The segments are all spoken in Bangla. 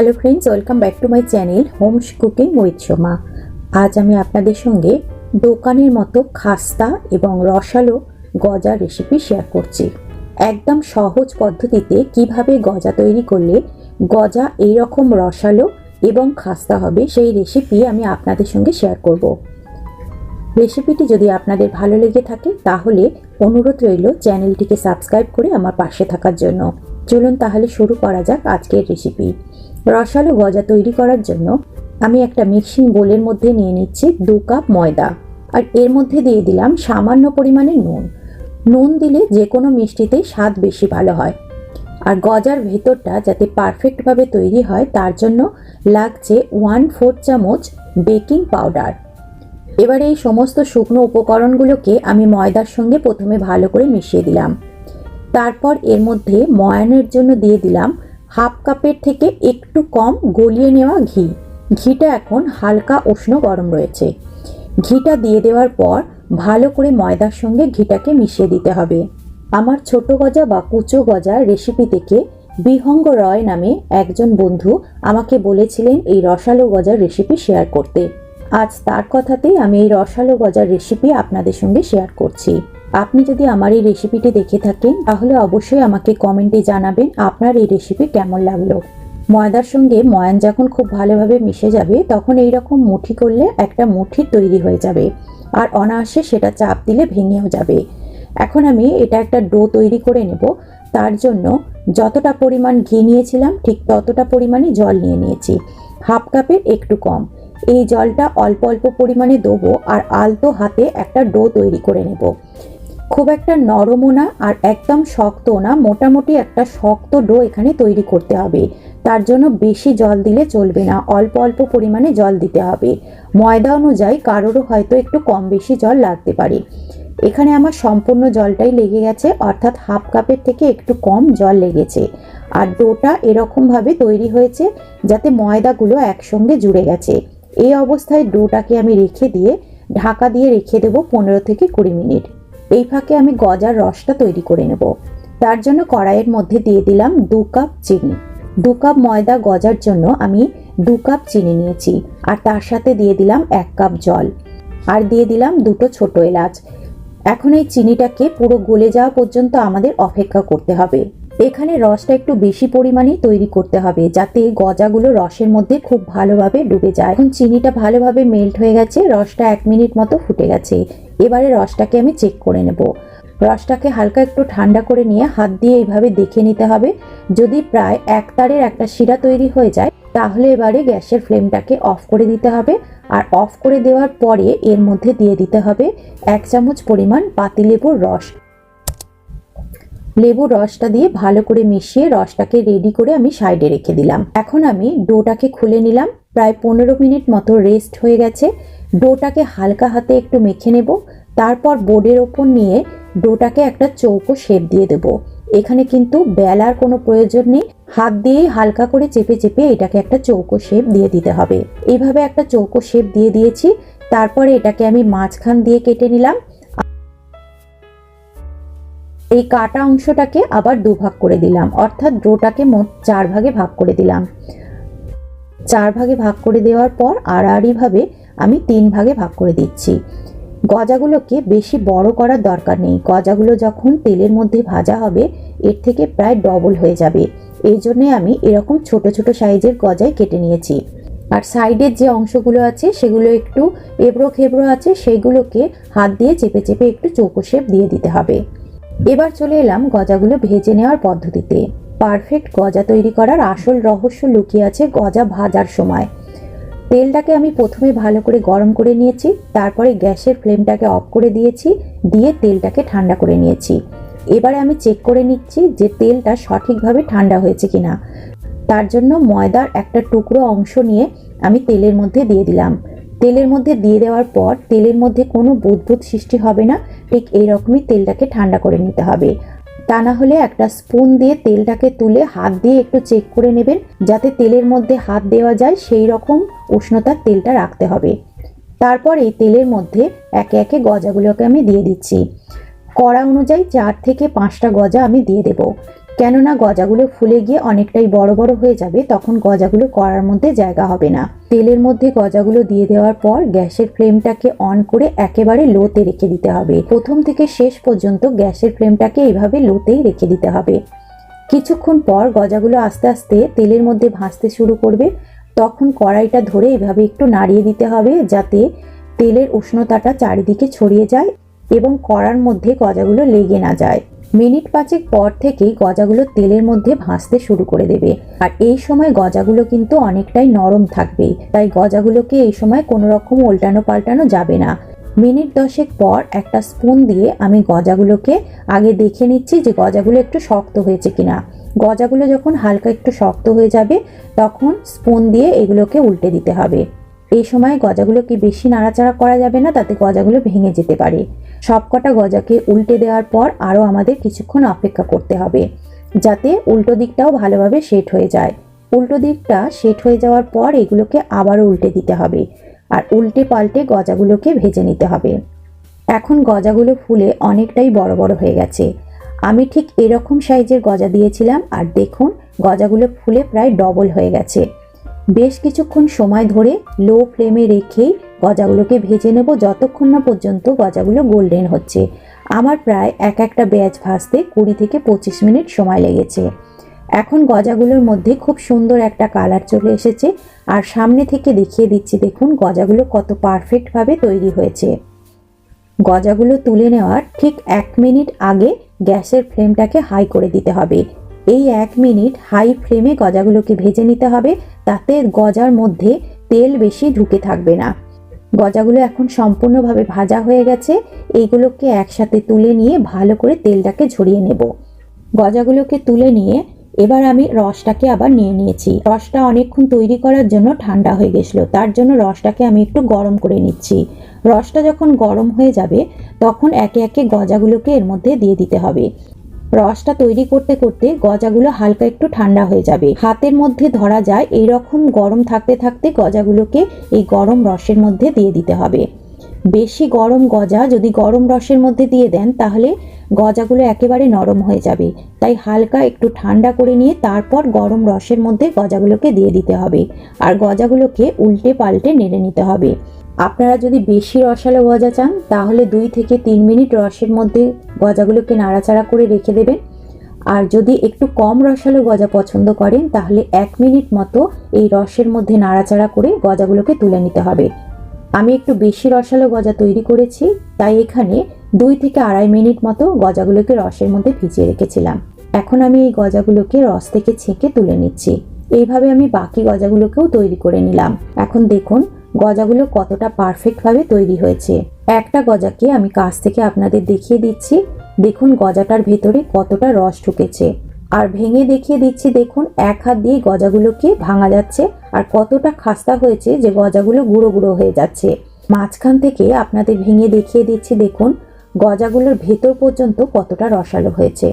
Hello friends, welcome back to my channel homes cooking with Soma. আজ আমি আপনাদের সঙ্গে দোকানের মতো খাস্তা এবং রসালো গজা রেসিপি শেয়ার করছি। একদম সহজ পদ্ধতিতে কীভাবে গজা তৈরি করলে গজা এই রকম রসালো এবং খাস্তা হবে, সেই রেসিপি আমি আপনাদের সঙ্গে শেয়ার করব। রেসিপিটি যদি আপনাদের ভালো লেগে থাকে, তাহলে অনুরোধ রইল চ্যানেলটিকে সাবস্ক্রাইব করে আমার পাশে থাকার জন্য। চলুন তাহলে শুরু করা যাক আজকের রেসিপি রসালো গজা তৈরি করার জন্য আমি একটা মিক্সিং বোলের মধ্যে নিয়ে নিচ্ছি দু কাপ ময়দা। আর এর মধ্যে দিয়ে দিলাম সামান্য পরিমাণে নুন। নুন দিলে যে কোনো মিষ্টিতেই স্বাদ বেশি ভালো হয়। আর গজার ভেতরটা যাতে পারফেক্টভাবে তৈরি হয়, তার জন্য লাগছে ওয়ান ফোর চামচ বেকিং পাউডার। এবারে এই সমস্ত শুকনো উপকরণগুলোকে আমি ময়দার সঙ্গে প্রথমে ভালো করে মিশিয়ে দিলাম। তারপর এর মধ্যে ময়ানের জন্য দিয়ে দিলাম হাফ কাপের থেকে একটু কম গলিয়ে নেওয়া ঘি। ঘিটা এখন হালকা উষ্ণ গরম রয়েছে। ঘিটা দিয়ে দেওয়ার পর ভালো করে ময়দার সঙ্গে ঘিটাকে মিশিয়ে দিতে হবে। আমার ছোট গজা বা কুচো গজার রেসিপি থেকে বিহঙ্গ রয় নামে একজন বন্ধু আমাকে বলেছিলেন এই রসালো গজার রেসিপি শেয়ার করতে। আজ তার কথাতেই আমি এই রসালো গজার রেসিপি আপনাদের সঙ্গে শেয়ার করছি। আপনি যদি আমার এই রেসিপিটি দেখে থাকেন, তাহলে অবশ্যই আমাকে কমেন্টে জানাবেন আপনার এই রেসিপি কেমন লাগল। ময়দার সঙ্গে ময়ান যখন খুব ভালোভাবে মিশে যাবে, তখন এই রকম মুঠি করলে একটা মুঠি তৈরি হয়ে যাবে। আর অনায়াসে সেটা চাপ দিলে ভেঙেও যাবে। এখন আমি এটা একটা ডো তৈরি করে নেব। তার জন্য যতটা পরিমাণ ঘি নিয়েছিলাম, ঠিক ততটা পরিমাণে জল নিয়ে নিয়েছি। হাফ কাপের একটু কম। এই জলটা অল্প অল্প পরিমাণে দেবো আর আলতো হাতে একটা ডো তৈরি করে নেব। খুব একটা নরমও না আর একদম শক্ত না, মোটামুটি একটা শক্ত ডো এখানে তৈরি করতে হবে। তার জন্য বেশি জল দিলে চলবে না, অল্প অল্প পরিমাণে জল দিতে হবে। ময়দা অনুযায়ী কারোরও হয়তো একটু কম বেশি জল লাগতে পারে। এখানে আমার সম্পূর্ণ জলটাই লেগে গেছে, অর্থাৎ হাফ কাপের থেকে একটু কম জল লেগেছে। আর ডোটা এরকমভাবে তৈরি হয়েছে যাতে ময়দাগুলো একসঙ্গে জুড়ে গেছে। এই অবস্থায় ডোটাকে আমি রেখে দিয়ে, ঢাকা দিয়ে রেখে দেবো পনেরো থেকে কুড়ি মিনিট। এই ফাঁকে আমি গজার রসটা তৈরি করে নেব। তার জন্য কড়াইয়ের মধ্যে দিয়ে দিলাম দু কাপ চিনি। দু কাপ ময়দা গজার জন্য আমি দু কাপ চিনি নিয়েছি আর তার সাথে দিয়ে দিলাম এক কাপ জল। আর দিয়ে দিলাম দুটো ছোট এলাচ। এখন এই চিনিটাকে পুরো গলে যাওয়া পর্যন্ত আমাদের অপেক্ষা করতে হবে। এখানে রসটা একটু বেশি পরিমাণে তৈরি করতে হবে, যাতে গজাগুলো রসের মধ্যে খুব ভালোভাবে ডুবে যায়। এখন চিনিটা ভালোভাবে মেল্ট হয়ে গেছে, রসটা এক মিনিট মতো ফুটে গেছে। এবারে রসটাকে আমি চেক করে নেব। রসটাকে হালকা একটু ঠান্ডা করে নিয়ে হাত দিয়ে এইভাবে দেখে নিতে হবে। যদি প্রায় এক তারের একটা শিরা তৈরি হয়ে যায়, তাহলে এবারে গ্যাসের ফ্লেমটাকে অফ করে দিতে হবে। আর অফ করে দেওয়ার পরে এর মধ্যে দিয়ে দিতে হবে এক চামচ পরিমাণ পাতিলেবুর রস। লেবুর রসটা দিয়ে ভালো করে মিশিয়ে রসটাকে রেডি করে আমি সাইডে রেখে দিলাম। এখন আমি ডোটাকে খুলে নিলাম। প্রায় পনেরো মিনিট মতো রেস্ট হয়ে গেছে। ডোটাকে হালকা হাতে একটু মেখে নেব। তারপর বোর্ডের ওপর নিয়ে ডোটাকে একটা চৌকো শেপ দিয়ে দেব। এখানে কিন্তু বেলার কোনো প্রয়োজন নেই। হাত দিয়ে হালকা করে চেপে চেপে এটাকে একটা চৌকো শেপ দিয়ে দিতে হবে। এইভাবে একটা চৌকো শেপ দিয়ে দিয়েছি। তারপরে এটাকে আমি মাঝখান দিয়ে কেটে নিলাম। এই কাটা অংশটাকে আবার দুভাগ করে দিলাম, অর্থাৎ ডোটাকে মোট চার ভাগে ভাগ করে দিলাম। চার ভাগে ভাগ করে দেওয়ার পর আড়াআড়িভাবে আমি তিন ভাগে ভাগ করে দিচ্ছি। গজাগুলোকে বেশি বড় করার দরকার নেই। গজাগুলো যখন তেলের মধ্যে ভাজা হবে, এর থেকে প্রায় ডবল হয়ে যাবে। এই জন্যে আমি এরকম ছোট ছোট সাইজের গজায় কেটে নিয়েছি। আর সাইডের যে অংশগুলো আছে, সেগুলো একটু এবড়ো খেবড়ো আছে, সেগুলোকে হাত দিয়ে চেপে চেপে একটু চৌকো শেপ দিয়ে দিতে হবে। এবার চলে এলাম গজাগুলো ভেজে নেওয়ার পদ্ধতিতে। পারফেক্ট গজা তৈরি করার আসল রহস্য লুকিয়ে আছে গজা ভাজার সময়। তেলটাকে আমি প্রথমে ভালো করে গরম করে নিয়েছি, তারপরে গ্যাসের ফ্লেমটাকে অফ করে দিয়েছি, দিয়ে তেলটাকে ঠান্ডা করে নিয়েছি। এবারে আমি চেক করে নিচ্ছি যে তেলটা সঠিকভাবে ঠান্ডা হয়েছে কিনা। তার জন্য ময়দার একটা টুকরো অংশ নিয়ে আমি তেলের মধ্যে দিয়ে দিলাম। তেলের মধ্যে দিয়ে দেওয়ার পর তেলের মধ্যে কোনো বুদবুদ সৃষ্টি হবে না, ঠিক এইরকমই তেলটাকে ঠান্ডা করে নিতে হবে। তা না হলে একটা স্পুন দিয়ে তেলটাকে তুলে হাত দিয়ে একটু চেক করে নেবেন, যাতে তেলের মধ্যে হাত দেওয়া যায় সেই রকম উষ্ণতার তেলটা রাখতে হবে। তারপর এই তেলের মধ্যে একে একে গজাগুলোকে আমি দিয়ে দিচ্ছি। কড়া অনুযায়ী চার থেকে পাঁচটা গজা আমি দিয়ে দেব। কেননা গজাগুলো ফুলে গিয়ে অনেকটাই বড় বড় হয়ে যাবে, তখন গজাগুলো করার মধ্যে জায়গা হবে না। তেলের মধ্যে গজাগুলো দিয়ে দেওয়ার পর গ্যাসের ফ্লেমটাকে অন করে একেবারে লোতে রেখে দিতে হবে। প্রথম থেকে শেষ পর্যন্ত গ্যাসের ফ্লেমটাকে এইভাবে লোতেই রেখে দিতে হবে। কিছুক্ষণ পর গজাগুলো আস্তে আস্তে তেলের মধ্যে ভাসতে শুরু করবে। তখন কড়াইটা ধরে এভাবে একটু নাড়িয়ে দিতে হবে যাতে তেলের উষ্ণতাটা চারিদিকে ছড়িয়ে যায় এবং কড়ার মধ্যে গজাগুলো লেগে না যায়। মিনিট পাঁচেক পর থেকেই গজাগুলো তেলের মধ্যে ভাসতে শুরু করে দেবে। আর এই সময় গজাগুলো কিন্তু অনেকটাই নরম থাকবে তাই গজাগুলোকে এই সময় কোনো রকম উল্টানো পাল্টানো যাবে না। মিনিট দশেক পর একটা স্পুন দিয়ে আমি গজাগুলোকে আগে দেখে নিচ্ছি যে গজাগুলো একটু শক্ত হয়েছে কিনা। গজাগুলো যখন হালকা একটু শক্ত হয়ে যাবে, তখন স্পুন দিয়ে এগুলোকে উল্টে দিতে হবে। এই সময় গজাগুলোকে বেশি নাড়াচাড়া করা যাবে না? তাতে গজাগুলো ভেঙে যেতে পারে। সবকটা গজাকে উল্টে দেওয়ার পর আরও আমাদের কিছুক্ষণ অপেক্ষা করতে হবে, যাতে উল্টো দিকটাও ভালোভাবে সেট হয়ে যায়। উল্টো দিকটা সেট হয়ে যাওয়ার পর এগুলোকে আবারও উল্টে দিতে হবে আর উল্টে পাল্টে গজাগুলোকে ভেজে নিতে হবে। এখন গজাগুলো ফুলে অনেকটাই বড় বড় হয়ে গেছে। আমি ঠিক এরকম সাইজের গজা দিয়েছিলাম আর দেখুন, গজাগুলো ফুলে প্রায় ডবল হয়ে গেছে। বেশ কিছুক্ষণ সময় ধরে লো ফ্লেমে রেখেই গজাগুলোকে ভেজে নেব, যতক্ষণ না পর্যন্ত গজাগুলো গোল্ডেন হচ্ছে। আমার প্রায় এক একটা ব্যাচ ভাজতে কুড়ি থেকে পঁচিশ মিনিট সময় লেগেছে। এখন গজাগুলোর মধ্যে খুব সুন্দর একটা কালার চলে এসেছে। আর সামনে থেকে দেখিয়ে দিচ্ছি, দেখুন গজাগুলো কত পারফেক্টভাবে তৈরি হয়েছে। গজাগুলো তুলে নেওয়ার ঠিক এক মিনিট আগে গ্যাসের ফ্লেমটাকে হাই করে দিতে হবে। এই এক মিনিট হাই ফ্লেমে গজাগুলোকে ভেজে নিতে হবে, তাতে গজার মধ্যে তেল বেশি ঢুকে থাকবে না। গজাগুলো এখন সম্পূর্ণভাবে ভাজা হয়ে গেছে। এইগুলোকে একসাথে তুলে নিয়ে ভালো করে তেলটাকে ঝরিয়ে নেব। গজাগুলোকে তুলে নিয়ে এবার আমি রসটাকে আবার নিয়ে নিয়েছি। রসটা অনেকক্ষণ তৈরি করার জন্য ঠান্ডা হয়ে গেছিল। তার জন্য রসটাকে আমি একটু গরম করে নিচ্ছি। রসটা যখন গরম হয়ে যাবে, তখন একে একে গজাগুলোকে এর মধ্যে দিয়ে দিতে হবে। রসটা তৈরি করতে করতে গজাগুলো হালকা একটু ঠান্ডা হয়ে যাবে। হাতের মধ্যে ধরা যায় এই রকম গরম থাকতে থাকতে গজাগুলোকে এই গরম রসের মধ্যে দিয়ে দিতে হবে। বেশি গরম গজা যদি গরম রসের মধ্যে দিয়ে দেন, তাহলে গজাগুলো একেবারে নরম হয়ে যাবে। তাই হালকা একটু ঠান্ডা করে নিয়ে তারপর গরম রসের মধ্যে গজাগুলোকে দিয়ে দিতে হবে। আর গজাগুলোকে উল্টে পাল্টে নেড়ে নিতে হবে। আপনারা যদি বেশি রসালো গজা চান, তাহলে দুই থেকে তিন মিনিট রসের মধ্যে গজাগুলোকে নাড়াচাড়া করে রেখে দেবেন। আর যদি একটু কম রসালো গজা পছন্দ করেন, তাহলে এক মিনিট মতো এই রসের মধ্যে নাড়াচাড়া করে গজাগুলোকে তুলে নিতে হবে। আমি একটু বেশি রসালো গজা তৈরি করেছি, তাই এখানে দুই থেকে আড়াই মিনিট মতো গজাগুলোকে রসের মধ্যে ভিজিয়ে রেখেছিলাম। এখন আমি এই গজাগুলোকে রস থেকে ছেঁকে তুলে নিচ্ছি। এইভাবে আমি বাকি গজাগুলোকেও তৈরি করে নিলাম। এখন দেখুন গজাগুলো কতটা পারফেক্টভাবে তৈরি হয়েছে। একটা গজাকে আমি কাছ থেকে আপনাদের দেখিয়ে দিচ্ছি। দেখুন গজাটার ভেতরে কতটা রস ঢুকেছে। আর ভেঙে দেখিয়ে দিচ্ছি, দেখুন, এক হাত দিয়ে গজাগুলোকে ভাঙা যাচ্ছে আর কতটা খাস্তা হয়েছে যে গজাগুলো গুঁড়ো গুঁড়ো হয়ে যাচ্ছে। মাঝখান থেকে আপনাদের ভেঙে দেখিয়ে দিচ্ছি, দেখুন, গজাগুলোর ভেতর পর্যন্ত কতটা রসালো হয়েছে।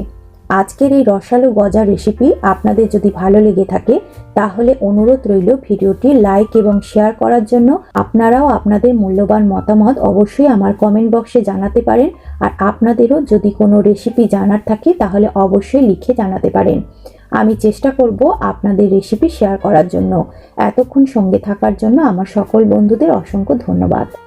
আজকের এই রসালো গজা রেসিপি আপনাদের যদি ভালো লেগে থাকে, তাহলে অনুরোধ রইল ভিডিওটি লাইক এবং শেয়ার করার জন্য। আপনারাও আপনাদের মূল্যবান মতামত অবশ্যই আমার কমেন্ট বক্সে জানাতে পারেন। আর আপনাদেরও যদি কোনো রেসিপি জানার থাকে, তাহলে অবশ্যই লিখে জানাতে পারেন। আমি চেষ্টা করব আপনাদের রেসিপি শেয়ার করার জন্য। এতক্ষণ সঙ্গে থাকার জন্য আমার সকল বন্ধুদের অসংখ্য ধন্যবাদ।